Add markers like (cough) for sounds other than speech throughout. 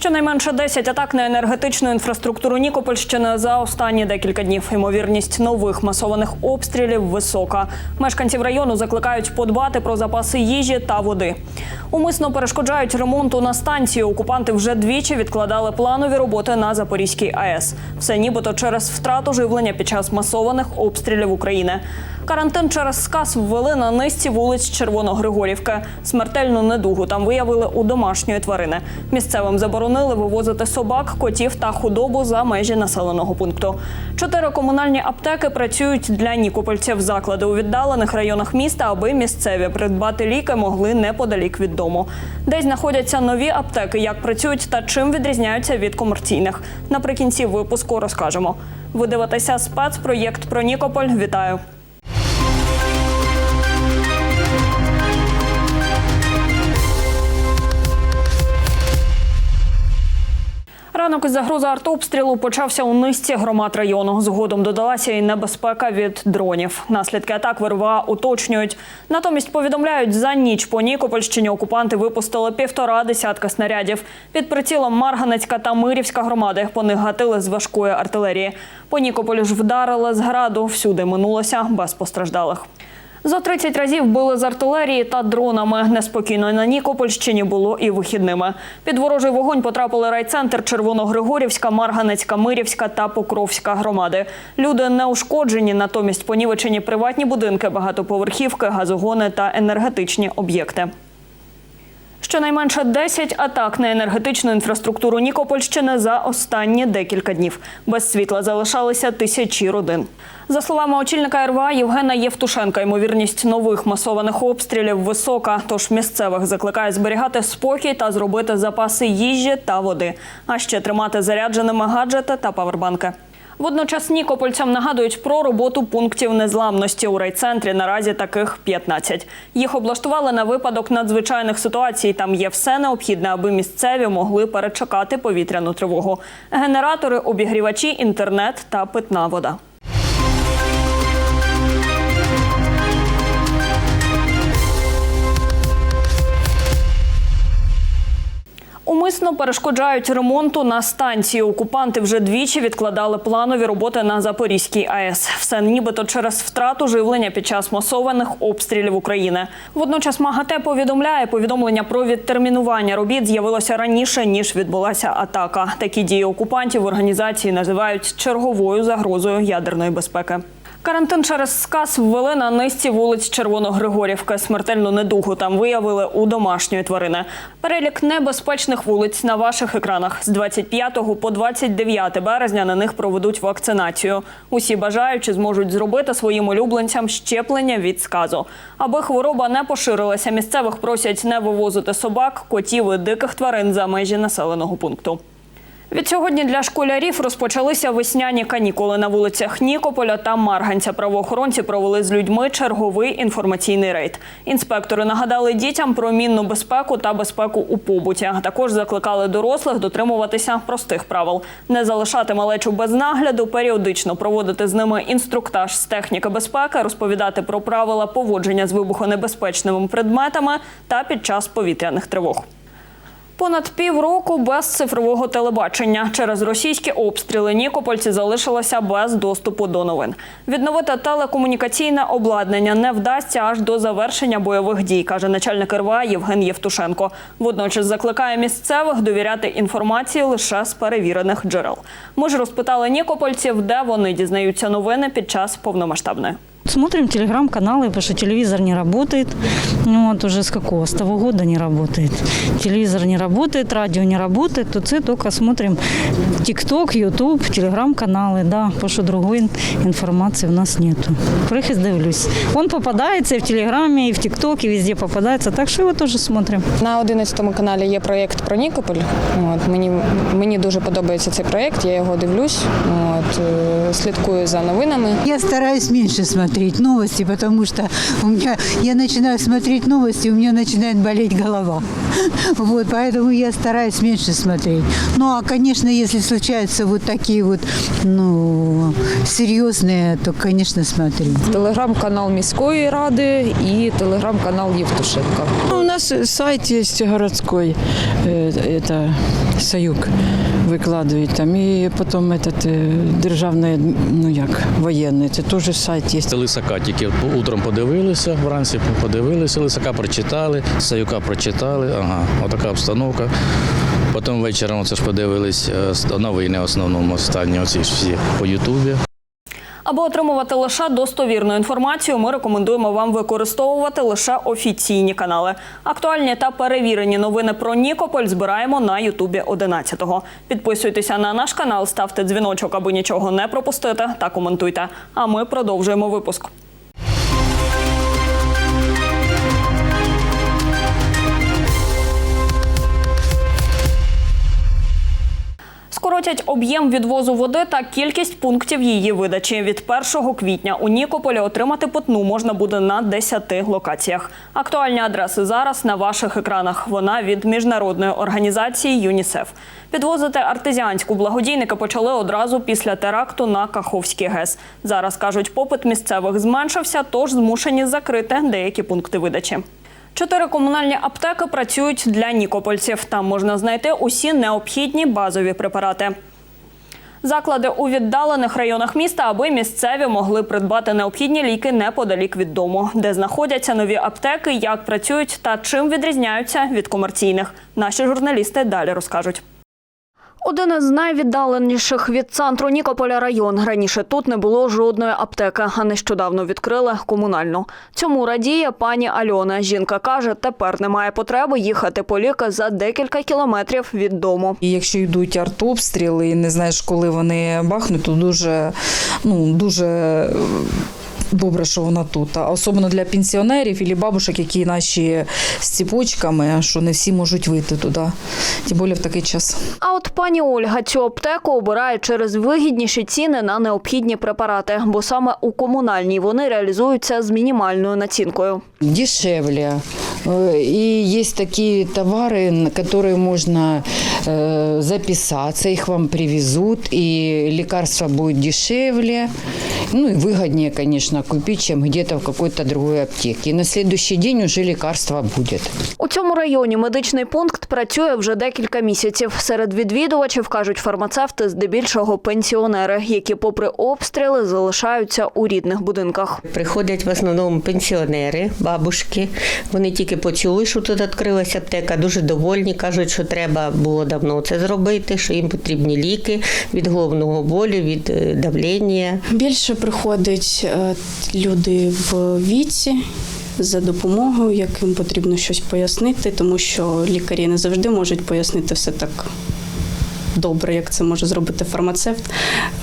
Щонайменше 10 атак на енергетичну інфраструктуру Нікопольщини за останні декілька днів. Ймовірність нових масованих обстрілів висока. Мешканців району закликають подбати про запаси їжі та води. Умисно перешкоджають ремонту на станції. Окупанти вже двічі відкладали планові роботи на Запорізькій АЕС. Все нібито через втрату живлення під час масованих обстрілів України. Карантин через сказ ввели на низці вулиць Червоногригорівки. Смертельну недугу там виявили у домашньої тварини. Місцевим заборонили вивозити собак, котів та худобу за межі населеного пункту. Чотири комунальні аптеки працюють для нікопольців. Заклади у віддалених районах міста, аби місцеві придбати ліки могли неподалік від дому. Десь знаходяться нові аптеки, як працюють та чим відрізняються від комерційних. Наприкінці випуску розкажемо. Ви дивитеся спецпроєкт про Нікополь. Вітаю! Ранок із загрози артобстрілу почався у низці громад району. Згодом додалася і небезпека від дронів. Наслідки атак ВРВА уточнюють. Натомість повідомляють, за ніч по Нікопольщині окупанти випустили півтора десятка снарядів. Під прицілом Марганецька та Мирівська громади по них гатили з важкої артилерії. По Нікополю ж вдарили з граду. Всюди минулося без постраждалих. За 30 разів били з артилерії та дронами. Неспокійно на Нікопольщині було і вихідними. Під ворожий вогонь потрапили райцентр Червоногригорівська, Марганецька, Мирівська та Покровська громади. Люди не ушкоджені, натомість понівечені приватні будинки, багатоповерхівки, газогони та енергетичні об'єкти. Щонайменше 10 атак на енергетичну інфраструктуру Нікопольщини за останні декілька днів. Без світла залишалися тисячі родин. За словами очільника РВА Євгена Євтушенка, ймовірність нових масованих обстрілів висока. Тож місцевих закликає зберігати спокій та зробити запаси їжі та води, а ще тримати зарядженими гаджети та павербанки. Водночас нікопольцям нагадують про роботу пунктів незламності у райцентрі. Наразі таких 15. Їх облаштували на випадок надзвичайних ситуацій. Там є все необхідне, аби місцеві могли перечекати повітряну тривогу. Генератори, обігрівачі, інтернет та питна вода. Умисно перешкоджають ремонту на станції. Окупанти вже двічі відкладали планові роботи на Запорізькій АЕС. Все нібито через втрату живлення під час масованих обстрілів України. Водночас МАГАТЕ повідомляє, повідомлення про відтермінування робіт з'явилося раніше ніж відбулася атака. Такі дії окупантів в організації називають черговою загрозою ядерної безпеки. Карантин через сказ ввели на низці вулиць Червоногригорівки. Смертельну недугу там виявили у домашньої тварини. Перелік небезпечних вулиць на ваших екранах з 25 по 29 березня на них проведуть вакцинацію. Усі бажаючі зможуть зробити своїм улюбленцям щеплення від сказу. Аби хвороба не поширилася, місцевих просять не вивозити собак, котів і диких тварин за межі населеного пункту. Від сьогодні для школярів розпочалися весняні канікули на вулицях Нікополя та Марганця. Правоохоронці провели з людьми черговий інформаційний рейд. Інспектори нагадали дітям про мінну безпеку та безпеку у побуті. Також закликали дорослих дотримуватися простих правил, не залишати малечу без нагляду, періодично проводити з ними інструктаж з техніки безпеки, розповідати про правила поводження з вибухонебезпечними предметами та під час повітряних тривог. Понад півроку без цифрового телебачення через російські обстріли Нікопольці залишилися без доступу до новин. Відновити телекомунікаційне обладнання не вдасться аж до завершення бойових дій, каже начальник РВА Євген Євтушенко. Водночас закликає місцевих довіряти інформації лише з перевірених джерел. Ми ж розпитали нікопольців, де вони дізнаються новини під час повномасштабної. Смотрим телеграм-каналы, потому что телевизор не работает. Ну, вот уже с какого? С того года не работает. Телевизор не работает, радио не работает. Тут все только смотрим ТикТок, Ютуб, телеграм-каналы, да, потому что другой информации у нас нету. Прихист дивлюсь. Он попадается и в телеграме, и в ТикТоке, везде попадается, так что его тоже смотрим. На 11 каналі є проєкт про Нікополь. От, мені, мені дуже подобається цей проєкт, я його дивлюсь, от, е, слідкую за новинами. Я стараюсь меньше смотреть смотреть новости, потому что у меня, я начинаю смотреть новости, у меня начинает болеть голова. (laughs) Вот, поэтому я стараюсь меньше смотреть. Ну, а, конечно, если случаются вот такие вот, ну, серьезные, то, конечно, смотрю. Телеграм-канал міської ради і телеграм-канал Євтушенка. Ну, У нас сайт есть городской, э, это Саюк выкладывает там, и потом этот э, державний, ну як, воєнний, це теж сайт є. Лисака тільки утром подивилися, вранці подивилися, Лисака прочитали, Саюка прочитали, ага, отака обстановка. Потім вечором це ж подивились новий новини в основному останні оці всі по Ютубі. Аби отримувати лише достовірну інформацію, ми рекомендуємо вам використовувати лише офіційні канали. Актуальні та перевірені новини про Нікополь збираємо на Ютубі 11-го. Підписуйтеся на наш канал, ставте дзвіночок, аби нічого не пропустити, та коментуйте. А ми продовжуємо випуск. Скоротять об'єм відвозу води та кількість пунктів її видачі. Від 1 квітня у Нікополі отримати питну можна буде на 10 локаціях. Актуальні адреси зараз на ваших екранах. Вона від міжнародної організації ЮНІСЕФ. Підвозити артезіанську благодійники почали одразу після теракту на Каховський ГЕС. Зараз кажуть, попит місцевих зменшився, тож змушені закрити деякі пункти видачі. Чотири комунальні аптеки працюють для нікопольців. Там можна знайти усі необхідні базові препарати. Заклади у віддалених районах міста, аби місцеві могли придбати необхідні ліки неподалік від дому, де знаходяться нові аптеки, як працюють та чим відрізняються від комерційних. Наші журналісти далі розкажуть. Один із найвіддаленіших від центру Нікополя район. Раніше тут не було жодної аптеки, а нещодавно відкрили комунальну. Цьому радіє пані Альона. Жінка каже, тепер немає потреби їхати по ліки за декілька кілометрів від дому. І якщо йдуть артобстріли і не знаєш, коли вони бахнуть, то дуже, ну, дуже добре, що вона тут. А особливо для пенсіонерів і бабушек, які наші з ціпочками, що не всі можуть вийти туди. Тим більше в такий час. А от пані Ольга цю аптеку обирає через вигідніші ціни на необхідні препарати, бо саме у комунальній вони реалізуються з мінімальною націнкою. Дешевле. Э, И есть такие товары, на которые можно э, записаться, их вам привезут, и лекарство будет дешевле, ну и выгоднее, конечно, купить, чем где-то в какой-то другой аптеке. И на следующий день уже лекарство будет. У цьому районі медичний пункт працює вже декілька місяців. Серед відвідувачів кажуть фармацевти, здебільшого пенсіонери, які, попри обстріли, залишаються у рідних будинках. Приходять в основному пенсіонери, бабушки. Вони тільки почули, що тут відкрилася аптека, дуже довольні. кажуть, що треба було давно це зробити, що їм потрібні ліки від головного болю, від е, давлення. Більше приходять е, люди в віці за допомогою, яким потрібно щось пояснити, тому що лікарі не завжди можуть пояснити все так. Добре, як це може зробити фармацевт,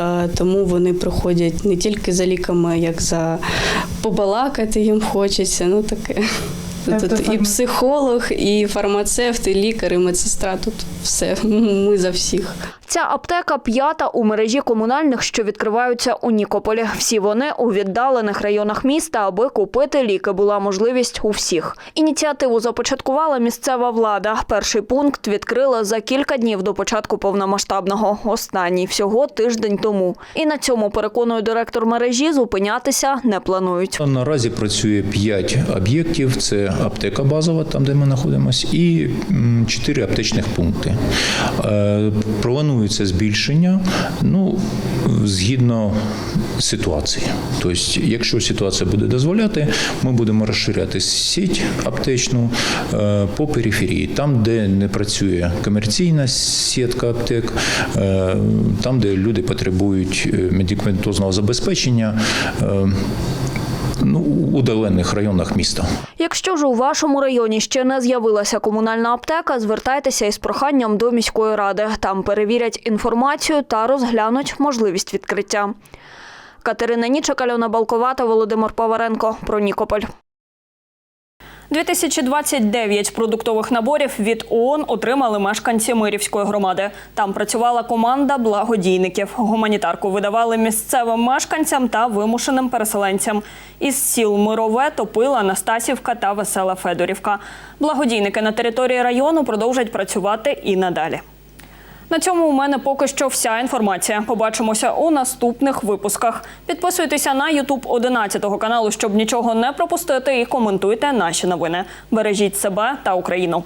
Е, тому вони приходять не тільки за ліками, як за побалакати їм хочеться. Ну таке. Тут і психолог, і фармацевт, і лікар, і медсестра. Тут все. (laughs) Ми за всіх. Ця аптека п'ята у мережі комунальних, що відкриваються у Нікополі. Всі вони у віддалених районах міста, аби купити ліки була можливість у всіх. Ініціативу започаткувала місцева влада. Перший пункт відкрила за кілька днів до початку повномасштабного. Останній всього тиждень тому. І на цьому переконує директор мережі зупинятися не планують. Наразі працює 5 об'єктів: це аптека базова, там де ми знаходимося, і 4 аптечних пункти. Е, Планується збільшення, ну згідно ситуації. Тобто, якщо ситуація буде дозволяти, ми будемо розширяти сіть аптечну е, по периферії, там, де не працює комерційна сітка аптек, е, там, де люди потребують е, медикаментозного забезпечення. Ну, у удалених районах міста. Якщо ж у вашому районі ще не з'явилася комунальна аптека, звертайтеся із проханням до міської ради. Там перевірять інформацію та розглянуть можливість відкриття. Катерина Нічик, Альона Балковата, Володимир Поваренко. Про Нікополь. 2029 продуктових наборів від ООН отримали мешканці Мирівської громади. Там працювала команда благодійників. Гуманітарку видавали місцевим мешканцям та вимушеним переселенцям. Із сіл Мирове, Топила, Настасівка та Весела Федорівка. Благодійники на території району продовжать працювати і надалі. На цьому у мене поки що вся інформація. Побачимося у наступних випусках. Підписуйтеся на Ютуб 11 каналу, щоб нічого не пропустити, і коментуйте наші новини. Бережіть себе та Україну.